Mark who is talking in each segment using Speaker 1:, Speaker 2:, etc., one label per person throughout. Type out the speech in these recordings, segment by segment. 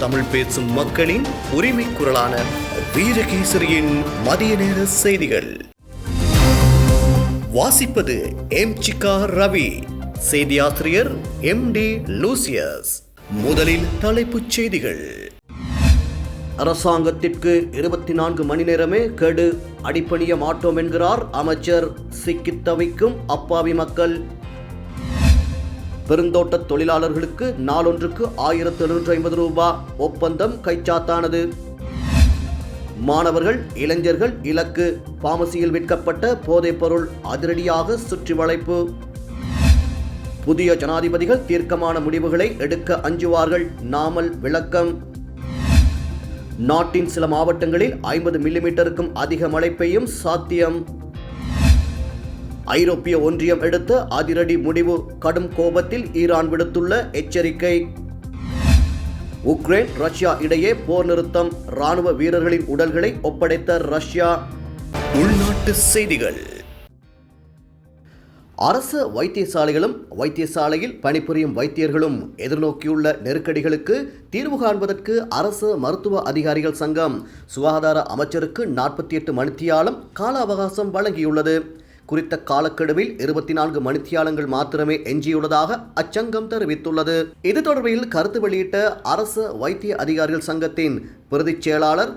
Speaker 1: தமிழ் பேசும் மக்களின் உரிமை குரலான வீரகேசரியின் மதிய நேர செய்திகள். வாசிப்பது எம் சிக்கா ரவி செய்தியாசிரியர் எம் டி லூசியஸ். முதலில் தலைப்புச் செய்திகள். அரசாங்கத்திற்கு இருபத்தி நான்கு மணி நேரமே கெடு அடிப்பணிய மாட்டோம் என்கிறார் அமைச்சர். சிக்கித் தவிக்கும் அப்பாவி மக்கள் பெருந்தோட்ட தொழிலாளர்களுக்கு நாளொன்றுக்கு ஆயிரத்து எழுநூற்று ஐம்பது ரூபாய் ஒப்பந்தம் கைச்சாத்தானது. மாணவர்கள் இளைஞர்கள் இலக்கு. பாமசியில் விற்கப்பட்ட போதைப்பொருள் அதிரடியாக சுற்றி வளைப்பு. புதிய ஜனாதிபதிகள் தீர்க்கமான முடிவுகளை எடுக்க அஞ்சுவார்கள் நாமல் விளக்கம். நாட்டின் சில மாவட்டங்களில் ஐம்பது மில்லிமீட்டருக்கும் அதிக மழை பெய்யும் சாத்தியம். ஐரோப்பிய ஒன்றியம் எடுத்த அதிரடி முடிவு கடும் கோபத்தில் ஈரான் விடுத்துள்ள எச்சரிக்கை. உக்ரைன் ரஷ்யா இடையே போர் நிறுத்தம். ராணுவ வீரர்களின் உடல்களை ஒப்படைத்த ரஷ்யா. உள்நாட்டு செய்திகள். அரசு வைத்தியசாலைகளும் வைத்தியசாலையில் பணிபுரியும் வைத்தியர்களும் எதிர்நோக்கியுள்ள நெருக்கடிகளுக்கு தீர்வு காண்பதற்கு அரசு மருத்துவ அதிகாரிகள் சங்கம் சுகாதார அமைச்சருக்கு நாற்பத்தி எட்டு மணித்தியாலம் கால அவகாசம் வழங்கியுள்ளது. குறித்த காலக்கெடுவில் இருபத்தி நான்கு மணித்தியாலங்கள் மாத்திரமே எஞ்சியுள்ளதாக அச்சங்கம் தெரிவித்துள்ளது. இது தொடர்பில் கருத்து வெளியிட்ட அரசு வைத்திய அதிகாரிகள் சங்கத்தின் பிரதிச் செயலாளர்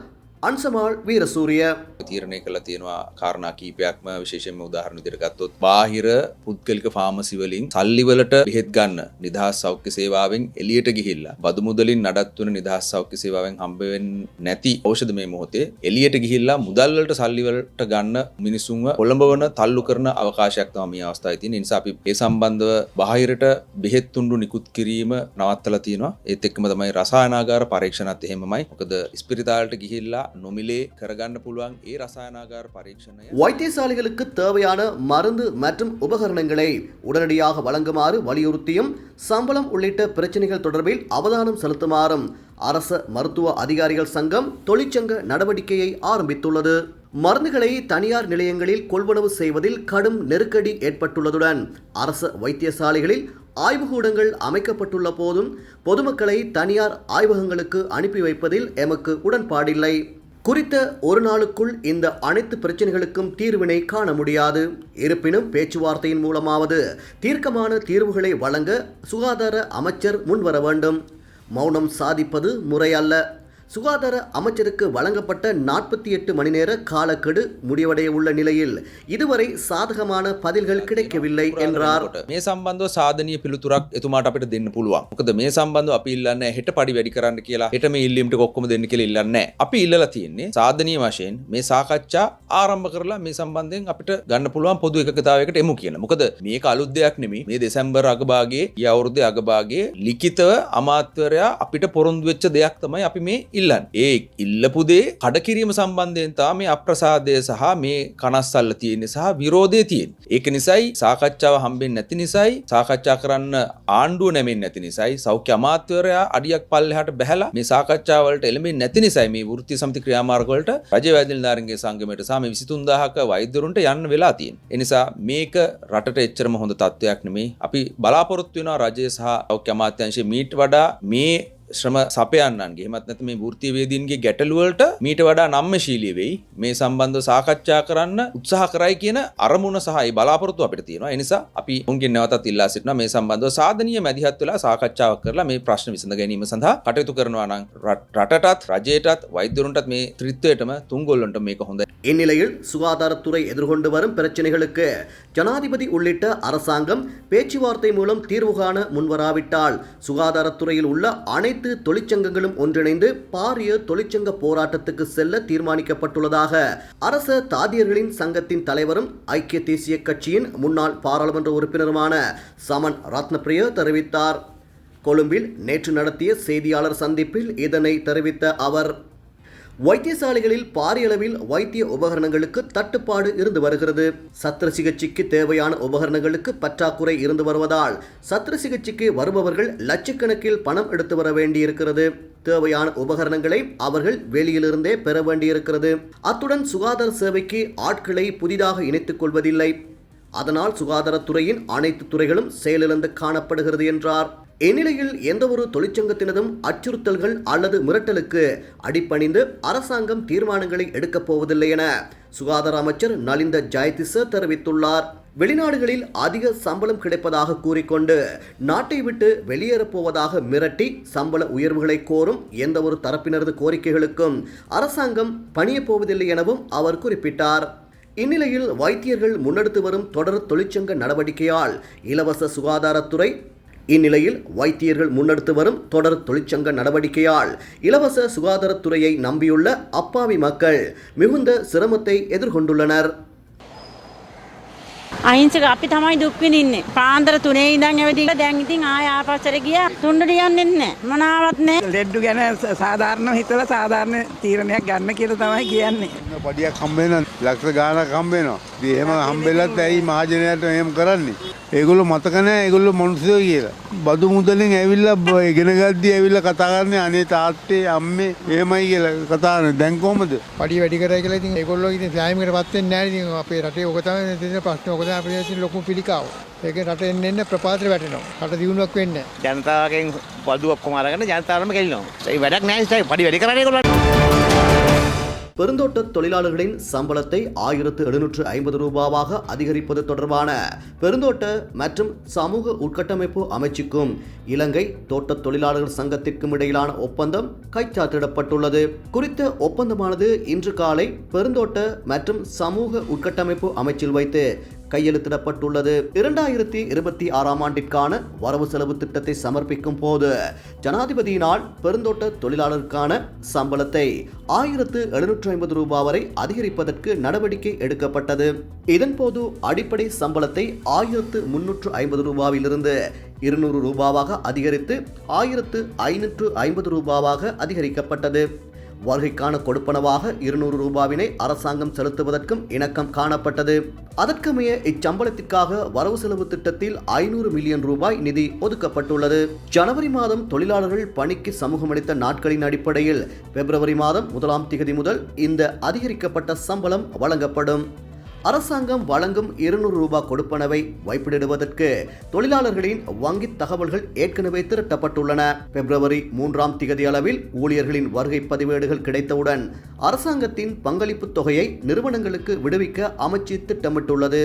Speaker 1: අන්සමාල් වීරසූරිය
Speaker 2: තීරණය කළ තියෙනවා කාරණා කීපයක්ම විශේෂයෙන්ම උදාහරණ විදිහට ගත්තොත් බාහිර පුද්ගලික ෆාමසි වලින් සල්ලිවලට බෙහෙත් ගන්න නිදහස් සෞඛ්‍ය සේවාවෙන් එළියට ගිහිල්ලා බදු මුදලින් නඩත්තු වෙන නිදහස් සෞඛ්‍ය සේවාවෙන් හම්බ වෙන්නේ නැති ඖෂධ මේ මොහොතේ එළියට ගිහිල්ලා මුදල් වලට සල්ලි වලට ගන්න මිනිසුන්ව කොළඹවන තල්ලු කරන අවකාශයක් තමයි මේ අවස්ථාවේ තියෙන්නේ. ඒ නිසා අපි ඒ සම්බන්ධව බාහිරට බෙහෙත් තුණ්ඩු නිකුත් කිරීම නවත්තලා තියෙනවා. ඒත් එක්කම තමයි රසායනාගාර පරීක්ෂණත් එහෙමමයි. මොකද ස්පිරිතාලට ගිහිල්ලා නොමිලේ කරගන්න පුළුවන් ඒ රසායනාගාර පරීක්ෂණය
Speaker 1: வைத்தியசாலைகளுக்கு தேவையான மருந்து மற்றும் உபகரணங்களை உடனடியாக வழங்குமாறு வலியுறுத்தியும் சம்பளம் உள்ளிட்ட பிரச்சனைகள் தொடர்பில் அவதானம் செலுத்துமாறும் அரச மருத்துவ அதிகாரிகள் சங்கம் தொழிற்சங்க நடவடிக்கையை ஆரம்பித்துள்ளது மருந்துகளை தனியார் நிலையங்களில் கொள்வனவு செய்வதில் கடும் நெருக்கடி ஏற்பட்டுள்ளதுடன் அரசு வைத்தியசாலைகளில் ஆய்வுக்கூடங்கள் அமைக்கப்பட்டுள்ள போதும் பொதுமக்களை தனியார் ஆய்வகங்களுக்கு அனுப்பி வைப்பதில் எமக்கு உடன்பாடில்லை குறித்த ஒரு நாளுக்குள் இந்த அனைத்து பிரச்சனைகளுக்கும் தீர்வினை காண முடியாது. இருப்பினும் பேச்சுவார்த்தையின் மூலமாவது தீர்க்கமான தீர்வுகளை வழங்க சுகாதார அமைச்சர் முன்வர வேண்டும். மௌனம் சாதிப்பது முறையல்ல சுகாதார அமைச்சருக்கு வழங்கப்பட்ட நாற்பத்தி எட்டு மணி நேர காலக்கெடு முடிவடைய உள்ள நிலையில் இதுவரை சாதகமான பதில்கள் கிடைக்கவில்லை என்றார்
Speaker 2: කොට මේ සම්බන්ධව සාධනීය පිළිතුරක් එතුමාට අපිට දෙන්න පුළුවන්. මොකද මේ සම්බන්ධව අපි ඉල්ලන්නේ හෙට පඩි වැඩි කරන්න කියලා හෙට මේ ඉල්ලීමට ඔක්කොම දෙන්න කියලා ඉල්ලන්නේ නැහැ. අපි ඉල්ලලා තියෙන්නේ සාධනීය වශයෙන් මේ සාකච්ඡා ආරම්භ කරලා මේ සම්බන්ධයෙන් අපිට ගන්න පුළුවන් පොදු එකකතාවයකට එමු කියලා. මොකද මේක අලුත් දෙයක් නෙමෙයි. මේ දෙසැම්බර් අගභාගයේ ඊ අවුරුද්දේ අගභාගයේ ලිඛිතව අමාත්‍යවරයා අපිට පොරොන්දු වෙච්ච දෙයක් තමයි අපි මේ ඉල්ලන්නේ. ඒ ඉල්ලපු දේ කඩකිරීම සම්බන්ධයෙන් තමයි මේ අප්‍රසාදය සහ මේ කනස්සල්ල තියෙන්නේ සහ විරෝධය තියෙන්නේ. ඒක නිසායි සාකච්ඡාව හම්බෙන්නේ නැති නිසායි සාකච්ඡා කරන්න ආණ්ඩුව නැමෙන්නේ නැති නිසායි සෞඛ්‍ය අමාත්‍යවරයා අඩියක් පල්ලෙහාට බැහැලා මේ සාකච්ඡා වලට එළඹෙන්නේ නැති නිසායි මේ වෘත්ති සමිති ක්‍රියාමාර්ග වලට රජ වෛද්‍ය නිලධාරීන්ගේ සංගමයට සහ මේ 23000ක වෛද්‍යවරුන්ට යන්න වෙලා තියෙන්නේ. ඒ නිසා මේක රටට එච්චරම හොඳ තත්ත්වයක් නෙමෙයි. අපි බලාපොරොත්තු වෙනවා රජය සහ සෞඛ්‍ය අමාත්‍යාංශයේ මීට වඩා මේ ශ්‍රම සපයන්නන්ගේ හෙමත් නැත මේ වෘත්තිය වේදීන්ගේ ගැටලුවලට මීට වඩා නම්මශීලී වෙයි මේ සම්බන්ධව සාකච්ඡා කරන්න උත්සාහ කරයි කියන අරමුණ සහ ඒ බලාපොරොත්තු අපිට තියෙනවා ඒ නිසා අපි උන්ගෙන් නැවතත් ඉල්ලා සිටිනවා මේ සම්බන්ධව සාධනීය මැදිහත් වෙලා සාකච්ඡාවක් කරලා මේ ප්‍රශ්න විසඳ ගැනීම සඳහා කටයුතු කරනවා නම් රට- රටටත් රජයටත් වෛද්‍යවරුන්ටත් මේ ත්‍රිත්වයටම තුන්ගොල්ලන්ට මේක හොඳයි
Speaker 1: இந்நிலையில் சுகாதாரத்துறை எதிர்கொண்டு வரும் பிரச்சனைகளுக்கு ஜனாதிபதி உள்ளிட்ட அரசாங்கம் பேச்சுவார்த்தை மூலம் தீர்வு காண முன்வராவிட்டால் சுகாதாரத்துறையில் உள்ள அனைத்து தொழிற்சங்கங்களும் ஒன்றிணைந்து பாரிய தொழிற்சங்க போராட்டத்துக்கு செல்ல தீர்மானிக்கப்பட்டுள்ளதாக அரச தாதியர்களின் சங்கத்தின் தலைவரும் ஐக்கிய தேசிய கட்சியின் முன்னாள் பாராளுமன்ற உறுப்பினருமான சமன் ரத்னபிரிய தெரிவித்தார். கொழும்பில் நேற்று நடத்திய செய்தியாளர் சந்திப்பில் இதனை தெரிவித்த அவர் வைத்தியசாலைகளில் பாரிய அளவில் வைத்திய உபகரணங்களுக்கு தட்டுப்பாடு இருந்து வருகிறது. சத்திர சிகிச்சைக்கு தேவையான உபகரணங்களுக்கு பற்றாக்குறை இருந்து வருவதால் சத்திர சிகிச்சைக்கு வருபவர்கள் லட்சக்கணக்கில் பணம் எடுத்து வர வேண்டியிருக்கிறது. தேவையான உபகரணங்களை அவர்கள் வெளியிலிருந்தே பெற வேண்டியிருக்கிறது. அத்துடன் சுகாதார சேவைக்கு ஆட்களை புதிதாக இணைத்துக் கொள்வதில்லை. அதனால் சுகாதாரத்துறையின் அனைத்து துறைகளும் செயலிழந்து காணப்படுகிறது என்றார். இந்நிலையில் எந்தவொரு தொழிற்சங்கத்தினதும் அச்சுறுத்தல்கள் அல்லது மிரட்டலுக்கு அடிபணிந்து அரசாங்கம் தீர்மானங்களை எடுக்கப் போவதில்லை என சுகாதார அமைச்சர் நலிந்த ஜெயதிச தெரிவித்துள்ளார். வெளிநாடுகளில் அதிக சம்பளம் கிடைப்பதாக கூறிக்கொண்டு நாட்டை விட்டு வெளியேறப் போவதாக மிரட்டி சம்பள உயர்வுகளை கோரும் எந்தவொரு தரப்பினரது கோரிக்கைகளுக்கும் அரசாங்கம் பணியப் போவதில்லை எனவும் அவர் குறிப்பிட்டார். இந்நிலையில் வைத்தியர்கள் முன்னெடுத்து வரும் தொடர் தொழிற்சங்க நடவடிக்கையால் இலவச சுகாதாரத்துறை இந்நிலையில் வைத்தியர்கள் முன்னெடுத்து வரும் தொடர் தொழிற்சங்க நடவடிக்கையால் இலவச சுகாதாரத்துறையை நம்பியுள்ள அப்பாவி மக்கள் மிகுந்த சிரமத்தை எதிர்கொண்டுள்ளனர்.
Speaker 3: අහිංසක අපි තමයි දුක් විඳින්නේ. පාන්දර 3 ඉඳන් ඇවිදින්න දැන් ඉතින් ආය ආපස්සට ගියා. තුන්ඩට යන්නේ නැහැ. මොනාවත් නැහැ.
Speaker 4: ලෙඩ්ඩු ගැන ස- සාධාරණ හිතල සාධාරණ තීරණයක් ගන්න කියල තමයි කියන්නේ.
Speaker 5: පඩියක් හම්බෙන ලක්ෂ ගානක් හම්බෙනවා. ඉතින් එහෙම හම්බෙලත් ඇයි මහජනයට එහෙම කරන්නේ. ඒගොල්ලෝ මතක නැහැ ඒගොල්ලෝ මොනුසයෝ කියලා. බදු මුදලින් ඇවිල්ලා ඉගෙන ගද්දි ඇවිල්ලා කතා කරන්නේ අනේ තාත්තේ අම්මේ එහෙමයි කියලා කතා කරන්නේ. දැන් කොහමද?
Speaker 6: පඩි වැඩි කරයි කියලා ඉතින් ඒගොල්ලෝ ඉතින් න්‍යායමකට පත් වෙන්නේ නැහැ ඉතින් අපේ රටේ ඔක තමයි තියෙන ප්‍රශ්නේ ඔක තමයි අපේ තියෙන ලොකු පිළිකාව. ඒකෙන් රට එන්න එන්න ප්‍රපාතර වැටෙනවා. රට දියුණුවක් වෙන්නේ නැහැ.
Speaker 7: ජනතාවගෙන් පදු ඔක්කොම අරගෙන ජනතාවම කෙලිනවා. ඒ වැඩක් නැහැ ඉතින් පඩි වැඩි කරන්නේ ඒගොල්ලෝ.
Speaker 1: பெருந்தோட்ட தொழிலாளர்களின் சம்பளத்தை ஆயிரத்து எழுநூற்று ஐம்பது ரூபாவாக அதிகரிப்பது தொடர்பான பெருந்தோட்ட மற்றும் சமூக உட்கட்டமைப்பு அமைச்சுக்கும் இலங்கை தோட்ட தொழிலாளர்கள் சங்கத்திற்கும் இடையிலான ஒப்பந்தம் கைச்சாத்திடப்பட்டுள்ளது குறித்த ஒப்பந்தமானது இன்று காலை பெருந்தோட்ட மற்றும் சமூக உட்கட்டமைப்பு அமைச்சில் வைத்து கையெழுத்திடப்பட்டுள்ளது. இரண்டாயிரத்தி இருபத்தி ஆறாம் ஆண்டிற்கான வரவு செலவு திட்டத்தை சமர்ப்பிக்கும் போது ஜனாதிபதியினால் பெருந்தோட்ட தொழிலாளருக்கான சம்பளத்தை ஆயிரத்து எழுநூற்று ஐம்பது ரூபாய் வரை அதிகரிப்பதற்கு நடவடிக்கை எடுக்கப்பட்டது. இதன்போது அடிப்படை சம்பளத்தை ஆயிரத்து முன்னூற்று ஐம்பது ரூபாவிலிருந்து இருநூறு ரூபாவாக அதிகரித்து ஆயிரத்து ஐநூற்று ஐம்பது ரூபாவாக அதிகரிக்கப்பட்டது. வருகைக்கான கொடுப்பனவாக இருநூறு ரூபாவினை அரசாங்கம் செலுத்துவதற்கும் இணக்கம் காணப்பட்டது. அதற்கமைய இச்சம்பளத்திற்காக வரவு செலவு திட்டத்தில் ஐநூறு மில்லியன் ரூபாய் நிதி ஒதுக்கப்பட்டுள்ளது. ஜனவரி மாதம் தொழிலாளர்கள் பணிக்கு சமூகமளித்த நாட்களின் அடிப்படையில் பிப்ரவரி மாதம் முதலாம் திகதி முதல் இந்த அதிகரிக்கப்பட்ட சம்பளம் வழங்கப்படும். அரசாங்கம் வழங்கும் இருநூறு ரூபாய் கொடுப்பனவை வைப்பிடுவதற்கு தொழிலாளர்களின் வங்கி தகவல்கள் ஏற்கனவே திரட்டப்பட்டுள்ளன. பிப்ரவரி மூன்றாம் திகதி அளவில் ஊழியர்களின் வருகை பதிவேடுகள் கிடைத்தவுடன் அரசாங்கத்தின் பங்களிப்பு தொகையை நிறுவனங்களுக்கு விடுவிக்க அமைச்சு திட்டமிட்டுள்ளது.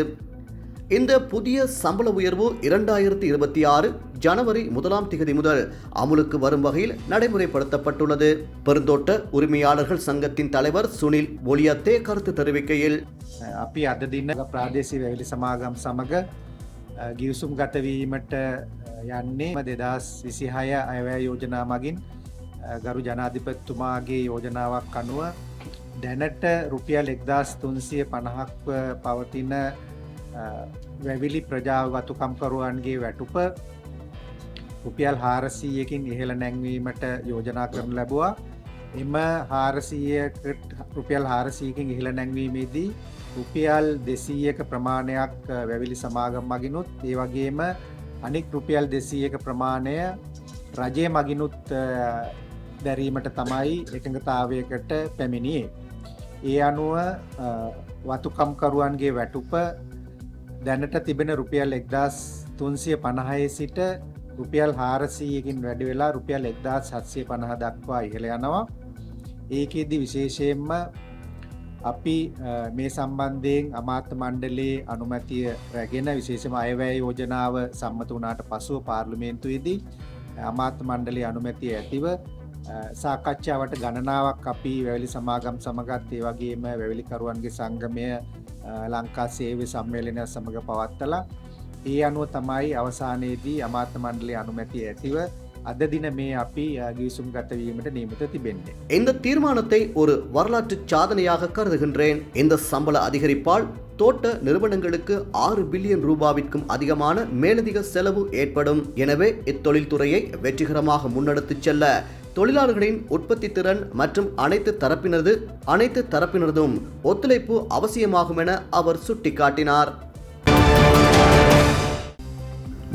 Speaker 1: இந்த புதிய சம்பள உயர்வு இரண்டாயிரத்தி இருபத்தி ஆறு ஜனவரி முதலாம் திகதி முதல் அமுலுக்கு வரும் வகையில் நடைமுறைப்படுத்தப்பட்டுள்ளது பெருந்தோட்ட உரிமையாளர்கள் சங்கத்தின் தலைவர் சுனில் ஒலியத்தே கருத்து தெரிவிக்கையில்
Speaker 8: අපි අද දින්න ප්‍රාදේශී වැවිලි සමාගම් සමඟ අ, ගිවිසුම් ගතවීමට අ, යන්නේ දෙදස් විසිහය අයවැය යෝජනා මගින් අ, ගරු ජනාධිපත්තුමාගේ යෝජනාවක් අනුව දැනට රුපියල් එක්දස් තුන්සිය පණහක් පවතින අ, වැවිලි ප්‍රජාව වතුකම්කරුවන්ගේ වැටුප රුපියල් හාරසීයකින් ඉහළ නැංවීමට යෝජනා කරන ලැබවා එම හාරසීයකට රුපියල් හාරසීකින් ඉහළ නැංවීමේදී රුපියල් දෙසීයක ප්‍රමාණයක් අ, වැවිලි සමාගම් මගිනුත් ඒ වගේම අනික් රුපියල් දෙසීයක ප්‍රමාණය රජය මගිනුත් අ, දැරීමට තමයි එකඟතාවයකට පැමිණියේ. ඒ අනුව අ, වතුකම්කරුවන්ගේ වැටුප දැනට තිබෙන රුපියල් එක්දස් තුන්සිය පණහය සිට රුපියල් හාරසීයකින් වැඩි වෙලා රුපියල් එක්දා සත්සය පණහ දක්වා ඉහළ යනවා. ඒකෙදි විශේෂයෙන්ම අපි අ, මේ සම්බන්ධයෙන් අමාත්‍ය මණ්ඩලේ අනුමැතිය රැගෙන විශේෂම අයවැය යෝජනාව සම්මත වනාට පසුව පාර්ලිමේන්තුවේදී අමාත්‍ය මණ්ඩලේ අනුමැතිය ඇතිව අ, සාකච්ඡාවට ගණනාවක් අපි වැවලි සමාගම් සමගත් ඒ වගේම වැවිලිකරුවන්ගේ සංගමය අ, ලංකා සේවය සම්මේලනය සමඟ පවත්තලා ඒ අනුව තමයි අවසානයේදී අමාත්‍ය මණ්ඩලේ අනුමැතිය ඇතිව අද දින මේ අපි අ, ගිවිසුම් ගතවීමට නියමිත තිබෙන්නේ.
Speaker 1: இந்த தீர்மானத்தை ஒரு வரலாற்று சாதனையாக கருதுகின்றேன் இந்த சம்பள அதிகரிப்பால் தோட்ட நிறுவனங்களுக்கு ஆறு பில்லியன் ரூபாவிற்கும் அதிகமான மேலதிக செலவு ஏற்படும் எனவே இத்தொழில்துறையை வெற்றிகரமாக முன்னெடுத்துச் செல்ல தொழிலாளர்களின் உற்பத்தி திறன் மற்றும் அனைத்து தரப்பினரது அனைத்து தரப்பினரதும் ஒத்துழைப்பு அவசியமாகும் என அவர் சுட்டிக்காட்டினார்.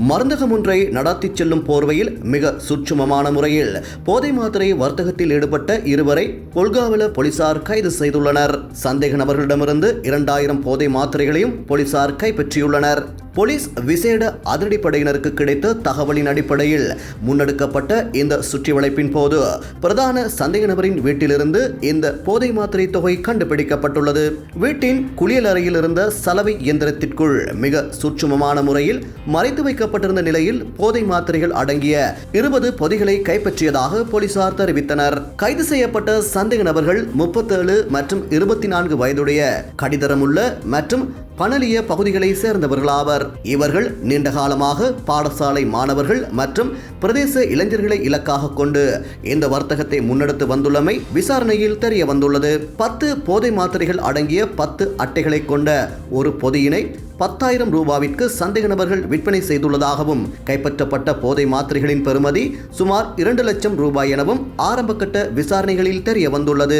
Speaker 1: மருந்தகம் ஒன்றை நடாத்திச் செல்லும் போர்வையில் மிக சுற்றுமமான முறையில் போதை மாத்திரை வர்த்தகத்தில் ஈடுபட்ட இருவரை கொல்காவல போலீசார் கைது செய்துள்ளனர். சந்தேக நபர்களிடமிருந்து இரண்டாயிரம் போதை மாத்திரைகளையும் போலீசார் கைப்பற்றியுள்ளனர். போலீஸ் விசேட அதிரடிப்படையினருக்கு கிடைத்த தகவலின் அடிப்படையில் முன்னெடுக்கப்பட்ட இந்த சுற்றிவளைப்பின் போது பிரதான சந்தேக நபரின் வீட்டிலிருந்து இந்த போதை மாத்திரை தொகை கண்டுபிடிக்கப்பட்டுள்ளது. வீட்டின் குளியல் அறையில் இருந்த சலவை இயந்திரத்திற்குள் மிக சுற்றுமமான முறையில் மறைத்து வைக்கப்பட்டிருந்த நிலையில் போதை மாத்திரைகள் அடங்கிய இருபது பொதிகளை கைப்பற்றியதாக போலீசார் தெரிவித்தனர். கைது செய்யப்பட்ட சந்தேக நபர்கள் முப்பத்தேழு மற்றும் இருபத்தி நான்கு வயதுடைய கடிதரமுள்ள மற்றும் பணலிய பகுதிகளை சேர்ந்தவர்களாவர். இவர்கள் நீண்ட காலமாக பாடசாலை மாணவர்கள் மற்றும் பிரதேச இளைஞர்களை இலக்காக கொண்டு இந்த வர்த்தகத்தை முன்னெடுத்து வந்துள்ளமை விசாரணையில் தெரிய வந்துள்ளது பத்து போதை மாத்திரைகள் அடங்கிய பத்து அட்டைகளை கொண்ட ஒரு பொதியினை பத்தாயிரம் ரூபாவிற்கு சந்தேக நபர்கள் விற்பனை செய்துள்ளதாகவும் கைப்பற்றப்பட்ட போதை மாத்திரைகளின் பெறுமதி சுமார் இரண்டு லட்சம் ரூபாய் எனவும் ஆரம்பகட்ட விசாரணைகளில் தெரிய வந்துள்ளது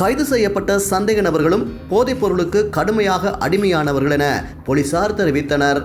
Speaker 1: கைது செய்யப்பட்ட சந்தேக நபர்களும் போதைப் பொருளுக்கு கடுமையாக அடிமையானவர்கள் என போலீசார் தெரிவித்தனர்.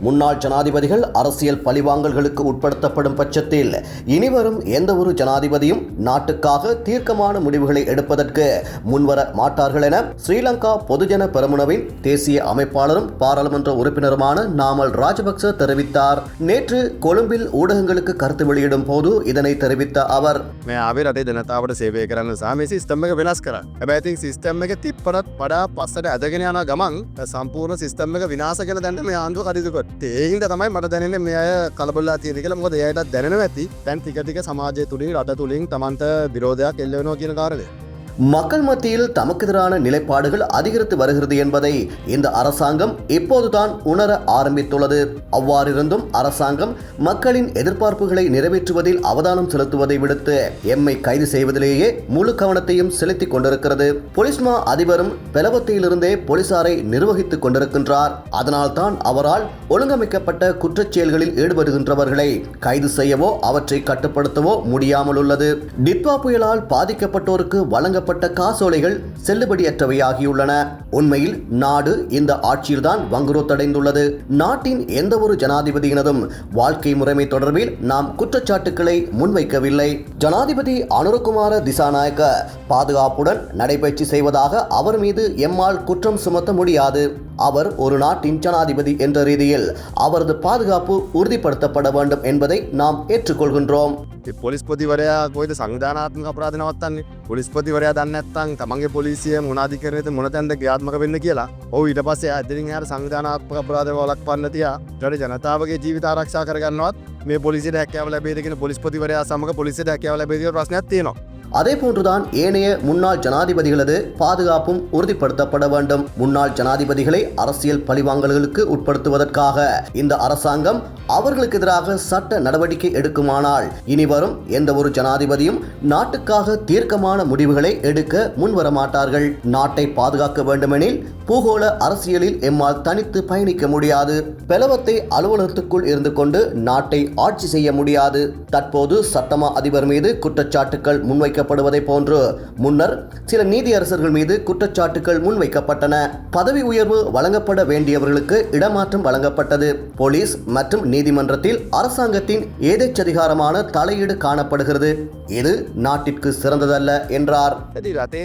Speaker 1: முன்னாள் ஜனாதிபதிகள் அரசியல் பழிவாங்கல்களுக்கு உட்படுத்தப்படும் பட்சத்தில் இனிவரும் எந்த ஒரு ஜனாதிபதியும் நாட்டுக்காக தீர்க்கமான முடிவுகளை எடுப்பதற்கு முன்வர மாட்டார்கள் என ஸ்ரீலங்கா பொதுஜன பெரமுனவின் தேசிய அமைப்பாளரும் பாராளுமன்ற உறுப்பினருமான நாமல் ராஜபக்ச தெரிவித்தார் நேற்று கொழும்பில் ஊடகங்களுக்கு கருத்து வெளியிடும் போது இதனை தெரிவித்த அவர்
Speaker 9: මේ ආවේ රටේ ජනතාවට සේවය කරන්න සහ මේ සිස්ටම් එක වෙනස් කර හැබැතින් සිස්ටම් එක තිප්පරත් වඩා පස්සට ඇදගෙන යන ගමන් සම්පූර්ණ සිස්ටම් එක විනාස කළ දැන්න මේ ආණ්ඩුව කටයුතුකොට ඒහින්ද තමයි මට දැනෙන මේ අය කලබල්ලා තියෙන කියලා. මොකද එයටත් දැනෙන ඇති. තැන් ටිකටික සමාජය තුළින් රට තුළින් තමන්ට විරෝධයක් එල්ලවෙනවා කියන කාරණය.
Speaker 1: மக்கள் மத்தியில் தமக்கு எதிரான நிலைப்பாடுகள் அதிகரித்து வருகிறது என்பதை இந்த அரசாங்கம் இப்போதுதான் உணர ஆரம்பித்துள்ளது. அவ்வாறிருந்தும் அரசாங்கம் மக்களின் எதிர்பார்ப்புகளை நிறைவேற்றுவதில் அவதானம் செலுத்துவதை விடுத்து எம்மை கைது செய்வதிலேயே முழு கவனத்தையும் செலுத்திக் கொண்டிருக்கிறது. பொலிஸ்மா அதிபரும் பெலவத்தியிலிருந்தே போலீசாரை நிர்வகித்துக் கொண்டிருக்கின்றார். அதனால்தான் அவரால் ஒழுங்கமைக்கப்பட்ட குற்றச்செயல்களில் ஈடுபடுகின்றவர்களை கைது செய்யவோ அவற்றை கட்டுப்படுத்தவோ முடியாமல் உள்ளது டிட்வா புயலால் பாதிக்கப்பட்டோருக்கு வழங்கப்பட்ட காசோலைகள் செல்லுபடியற்றவையாகியுள்ளன. உண்மையில் நாடு இந்த ஆட்சியில்தான் வங்குரோத்தடைந்துள்ளது. நாட்டின் எந்த ஒரு ஜனாதிபதியினதும் வாழ்க்கை முறைமை தொடர்பில் நாம் குற்றச்சாட்டுக்களை முன்வைக்கவில்லை. ஜனாதிபதி அனுரகுமார திசாநாயக்க பாதுகாப்புடன் நடைபயிற்சி செய்வதாக அவர் மீது எம்மால் குற்றம் சுமத்த முடியாது. அவர் ஒரு நாட்டின் ஜனாதிபதி என்ற ரீதியில் அவரது பாதுகாப்பு உறுதிப்படுத்தப்பட வேண்டும் என்பதை நாம் ஏற்றுக்கொள்கின்றோம்.
Speaker 9: පොලිස් පොතිවරයා කොයිද සංධානාත්මක අපරාධනවත්තන්නේ පොලිස් පොතිවරයා දන්නත්තන් තමන්ගේ පොලිසිය මුණනාධිකරනත මොනතැන්ද ක්‍රියාත්මක වෙන්න කියලා? ඔහු ඉට පස්සේ අදරින් හර සංධානාත්මක අපරාධ වලක් පන්නතියා ට ජනතාවගේ ජීවිත ආරක්ෂා කරගන්නවත් මේ පොලිසි හැකව ලබේදගෙන පොලිස් පොතිවරයා සමග පොලිසි හැකව ලබේද ප්‍රශ්නයක් තියෙනවා.
Speaker 1: அதே போன்றுதான் ஏனைய முன்னாள் ஜனாதிபதிகளது பாதுகாப்பும் உறுதிப்படுத்தப்பட வேண்டும். முன்னாள் ஜனாதிபதிகளை அரசியல் பழிவாங்கல்களுக்கு உட்படுத்துவதற்காக இந்த அரசாங்கம் அவர்களுக்கு எதிராக சட்ட நடவடிக்கை எடுக்குமானால் இனி வரும் எந்த ஒரு ஜனாதிபதியும் நாட்டுக்காக தீர்க்கமான முடிவுகளை எடுக்க முன்வர மாட்டார்கள் நாட்டை பாதுகாக்க வேண்டுமெனில் பூகோள அரசியலில் எம்மால் தனித்து பயணிக்க முடியாது. பெலவத்தை அலுவலகத்துக்குள் இருந்து கொண்டு நாட்டை ஆட்சி செய்ய முடியாது. தற்போது சட்டமா அதிபர் மீது குற்றச்சாட்டுகள் முன்வைக்கப்படுவதை போன்று முன்னர் சில நீதியரசர்கள் மீது குற்றச்சாட்டுகள் முன்வைக்கப்பட்டன. பதவி உயர்வு வழங்கப்பட வேண்டியவர்களுக்கு இடமாற்றம் வழங்கப்பட்டது. போலீஸ் மற்றும் நீதிமன்றத்தில் அரசாங்கத்தின் ஏதேச்சதிகாரமான தலையீடு காணப்படுகிறது. இது நாட்டிற்கு சிறந்ததல்ல என்றார்.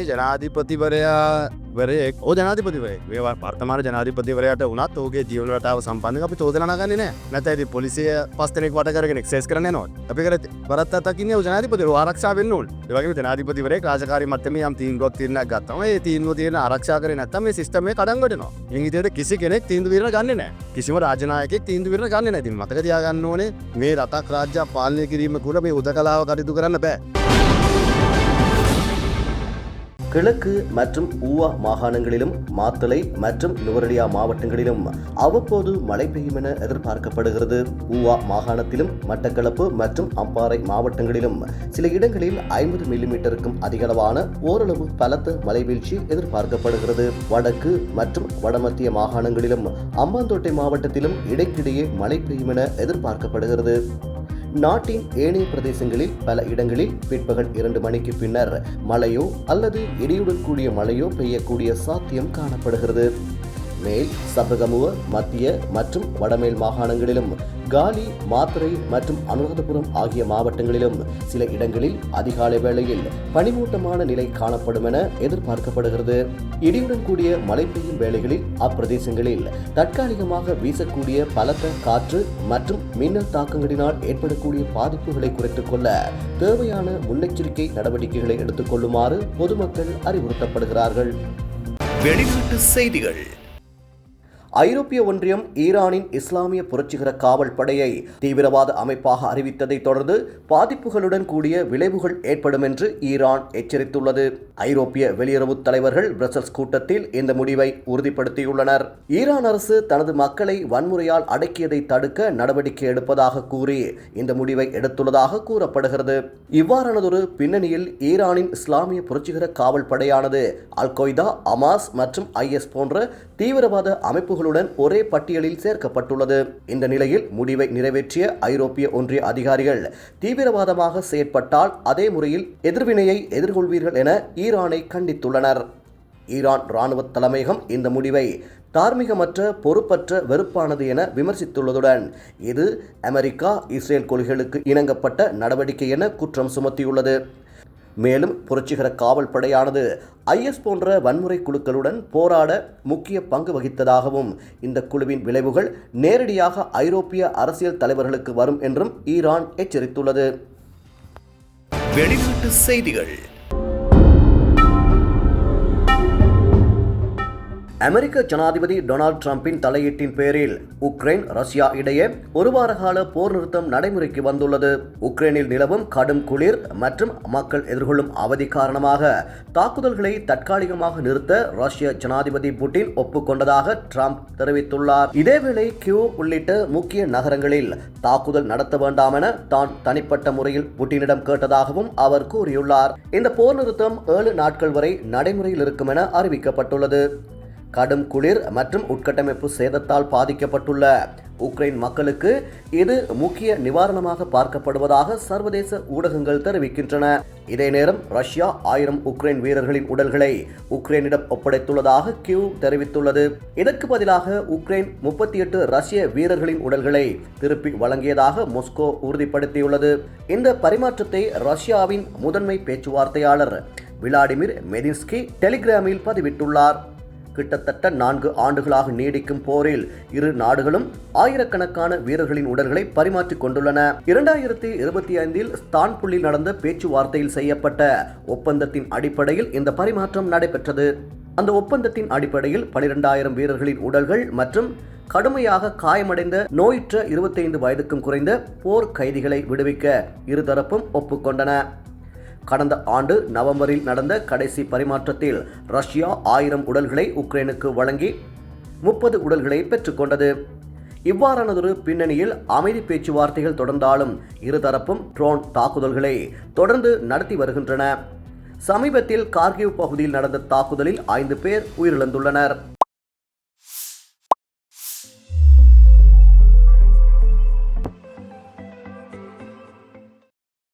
Speaker 9: ஜனாதிபதி වරයෙක් ඕ ජනාතිපතිවරෙක් වේ පර්තමාන ජනාතිපතිවරයට උනත් ඕගේ ජීවලටාව සම්පන්ධ අපි චෝදනාගන්නන නැත ඇති පොලිසිය පස්සනෙක් වටකරගෙන ක්ෂේස් කරන නොත් අපි කර පරත් අතකින්න ජනාතිපති ආරක්ෂාවෙන් නොල් වගේ ජනාතිපතිවරේ රාජකාරි මත්තම යම් තිීන් ගොත් තිරන ගත්තම තිීන්ව තියෙන ආරක්ෂා කර නැතම සිස්ටම කඩන්ගටනවා ඉංහිතයට කිසි කෙනෙක් තිීන්දුවර ගන්න නෑ කිසිම රාජනායකෙක් තිීන්දුවර ගන්න නැති මතක තියාගන්න ඕනේ මේ රතක් රාජ්‍ය පාලනය කිරීම කුල මේ උද කලාව කටයුතු කරන්න බෑ.
Speaker 1: கிழக்கு மற்றும் ஊவா மாகாணங்களிலும் மாத்தளை மற்றும் நுவரலியா மாவட்டங்களிலும் அவ்வப்போது மழை பெய்யும் என எதிர்பார்க்கப்படுகிறது. ஊவா மாகாணத்திலும் மட்டக்களப்பு மற்றும் அம்பாறை மாவட்டங்களிலும் சில இடங்களில் ஐம்பது மில்லிமீட்டருக்கும் அதிகளவான ஓரளவு பலத்த மழை வீழ்ச்சி எதிர்பார்க்கப்படுகிறது. வடக்கு மற்றும் வடமத்திய மாகாணங்களிலும் அம்பாந்தோட்டை மாவட்டத்திலும் இடைக்கிடையே மழை பெய்யும் என எதிர்பார்க்கப்படுகிறது. நாட்டின் ஏனைய பிரதேசங்களில் பல இடங்களில் பிற்பகல் இரண்டு மணிக்கு பின்னர் மழையோ அல்லது இடியுடன் கூடிய மழையோ பெய்யக்கூடிய சாத்தியம் காணப்படுகிறது. மேல் சபரகமுவ மத்திய மற்றும் வடமேல் மாகாணங்களிலும் காலி மாத்திரை மற்றும் அனுராதபுரம் ஆகிய மாவட்டங்களிலும் சில இடங்களில் அதிகாலை வேளையில் பனிமூட்டமான நிலை காணப்படும் என எதிர்பார்க்கப்படுகிறது. இடியுடன் கூடிய மழை பெய்யும் வேளைகளில் அப்பிரதேசங்களில் தற்காலிகமாக வீசக்கூடிய பலத்த காற்று மற்றும் மின்னல் தாக்கங்களினால் ஏற்படக்கூடிய பாதிப்புகளை குறைத்துக் கொள்ள தேவையான முன்னெச்சரிக்கை நடவடிக்கைகளை எடுத்துக்கொள்ளுமாறு பொதுமக்கள் அறிவுறுத்தப்படுகிறார்கள். வெளிநாட்டு செய்திகள். ஐரோப்பிய ஒன்றியம் ஈரானின் இஸ்லாமிய புரட்சிகர காவல் படையை தீவிரவாத அமைப்பாக அறிவித்ததை தொடர்ந்து பாதிப்புகளுடன் கூடிய விளைவுகள் ஏற்படும் என்று ஈரான் எச்சரித்துள்ளது. ஐரோப்பிய வெளியுறவு தலைவர்கள் பிரசல்ஸ் கூட்டத்தில் இந்த முடிவை உறுதிப்படுத்தியுள்ளனர். ஈரான் அரசு தனது மக்களை வன்முறையால் அடக்கியதை தடுக்க நடவடிக்கை எடுப்பதாக கூறி இந்த முடிவை எடுத்துள்ளதாக கூறப்படுகிறது. இவ்வாறானதொரு பின்னணியில் ஈரானின் இஸ்லாமிய புரட்சிகர காவல் படையானது அல் கொய்தா அமாஸ் மற்றும் ஐஎஸ் போன்ற தீவிரவாத அமைப்புகள் நாடுகளுடன் ஒரே பட்டியலில் சேர்க்கப்பட்டுள்ளது. இந்த நிலையில் முடிவை நிறைவேற்றிய ஐரோப்பிய ஒன்றிய அதிகாரிகள் தீவிரவாதமாக செயற்பட்டால் அதே முறையில் எதிர்வினையை எதிர்கொள்வீர்கள் என ஈரானை கண்டித்துள்ளனர். ஈரான் இராணுவ தலைமையகம் இந்த முடிவை தார்மீகமற்ற பொறுப்பற்ற வெறுப்பானது என விமர்சித்துள்ளதுடன் இது அமெரிக்கா இஸ்ரேல் கொள்கைகளுக்கு இணங்கப்பட்ட நடவடிக்கை என குற்றம் சுமத்தியுள்ளது. மேலும் புரட்சிகர காவல் படையானது ஐஎஸ் போன்ற வன்முறை குழுக்களுடன் போராட முக்கிய பங்கு வகித்ததாகவும் இந்த குழுவின் விளைவுகள் நேரடியாக ஐரோப்பிய அரசியல் தலைவர்களுக்கு வரும் என்றும் ஈரான் எச்சரித்துள்ளது. வெளிநாட்டு செய்திகள். அமெரிக்க ஜனாதிபதி டொனால்ட் ட்ரம்பின் தலையீட்டின் பேரில் உக்ரைன் ரஷ்யா இடையே ஒரு வார கால போர் நிறுத்தம் நடைமுறைக்கு வந்துள்ளது. உக்ரைனில் நிலவும் கடும் குளிர் மற்றும் மக்கள் எதிர்கொள்ளும் அவதி காரணமாக தாக்குதல்களை தற்காலிகமாக நிறுத்த ரஷ்ய ஜனாதிபதி புட்டின் ஒப்புக்கொண்டதாக ட்ரம்ப் தெரிவித்துள்ளார். இதேவேளை கியூ உள்ளிட்ட முக்கிய நகரங்களில் தாக்குதல் நடத்த வேண்டாம் என தான் தனிப்பட்ட முறையில் புட்டினிடம் கேட்டதாகவும் அவர் கூறியுள்ளார். இந்த போர் நிறுத்தம் ஏழு நாட்கள் வரை நடைமுறையில் இருக்கும் என அறிவிக்கப்பட்டுள்ளது. கடும் குளிர் மற்றும் உட்கட்டமைப்பு சேதத்தால் பாதிக்கப்பட்டுள்ள உக்ரைன் மக்களுக்கு இது முக்கிய நிவாரணமாக பார்க்கப்படுவதாக சர்வதேச ஊடகங்கள் தெரிவிக்கின்றன. இதே நேரம் ரஷ்யா ஆயிரம் உக்ரைன் வீரர்களின் உடல்களை உக்ரைனிடம் ஒப்படைத்துள்ளதாக கியூ தெரிவித்துள்ளது. இதற்கு பதிலாக உக்ரைன் முப்பத்தி எட்டு ரஷ்ய வீரர்களின் உடல்களை திருப்பி வழங்கியதாக மொஸ்கோ உறுதிப்படுத்தியுள்ளது. இந்த பரிமாற்றத்தை ரஷ்யாவின் முதன்மை பேச்சுவார்த்தையாளர் விளாடிமிர் மெதின்ஸ்கி டெலிகிராமில் பதிவிட்டுள்ளார். கிட்டத்தட்ட நான்கு ஆண்டுகளாக நீடிக்கும் போரில் இரு நாடுகளும் ஆயிரக்கணக்கான வீரர்களின் உடல்களை பரிமாற்றிக் கொண்டுள்ளன. இரண்டாயிரத்தி இருபத்தி ஐந்தில் ஸ்தான்புல்லில் நடந்த பேச்சுவார்த்தையில் செய்யப்பட்ட ஒப்பந்தத்தின் அடிப்படையில் இந்த பரிமாற்றம் நடைபெற்றது. அந்த ஒப்பந்தத்தின் அடிப்படையில் பனிரெண்டாயிரம் வீரர்களின் உடல்கள் மற்றும் கடுமையாக காயமடைந்த நோயுற்ற இருபத்தைந்து வயதுக்கும் குறைந்த போர் கைதிகளை விடுவிக்க இருதரப்பும் ஒப்புக்கொண்டன. கடந்த ஆண்டு நவம்பரில் நடந்த கடைசி பரிமாற்றத்தில் ரஷ்யா ஆயிரம் உடல்களை உக்ரைனுக்கு வழங்கி முப்பது உடல்களை பெற்றுக்கொண்டது இவ்வாறானதொரு பின்னணியில் அமைதி பேச்சுவார்த்தைகள் தொடர்ந்தாலும் இருதரப்பும் ட்ரோன் தாக்குதல்களை தொடர்ந்து நடத்தி வருகின்றன. சமீபத்தில் கார்கிவ் பகுதியில் நடந்த தாக்குதலில் ஐந்து பேர் உயிரிழந்துள்ளனர்.